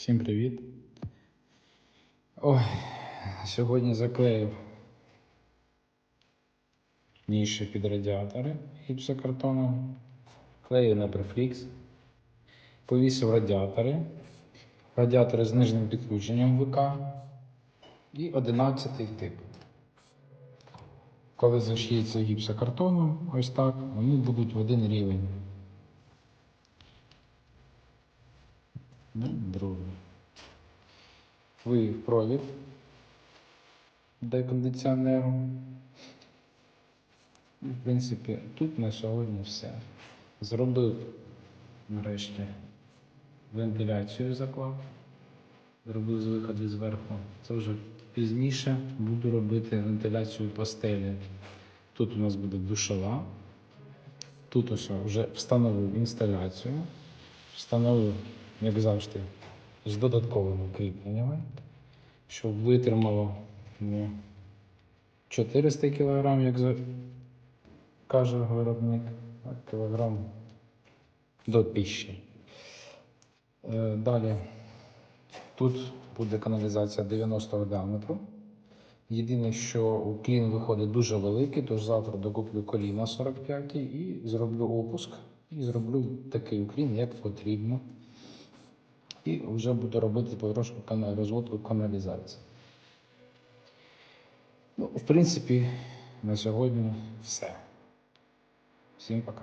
Всім привіт. Ой, сьогодні заклеїв ніші під радіатори гіпсокартоном. Клею на префлікс. Повісив радіатори. Радіатори з нижнім підключенням ВК. І 11 тип. Коли зашиється гіпсокартоном, ось так, вони будуть в один рівень. Ну, другий. Вивів провід до кондиціонеру. І, в принципі, тут на сьогодні все. Зробив нарешті вентиляцію заклав. Зробив з виходу зверху. Це вже пізніше буду робити вентиляцію постелі. Тут у нас буде душова. Тут ось вже встановив інсталяцію. Встановив, як завжди, з додатковими кріпленнями, щоб витримало ну, 400 кг, як каже виробник, а кілограм до піші. Е, Далі тут буде каналізація 90-го діаметру. Єдине, що клін виходить дуже великий, тож завтра докуплю коліна 45 і зроблю опуск. І зроблю такий уклін, як потрібно. І вже буду робити потрошку розводку каналізації. Ну, в принципі, на сьогодні все. Всім пока.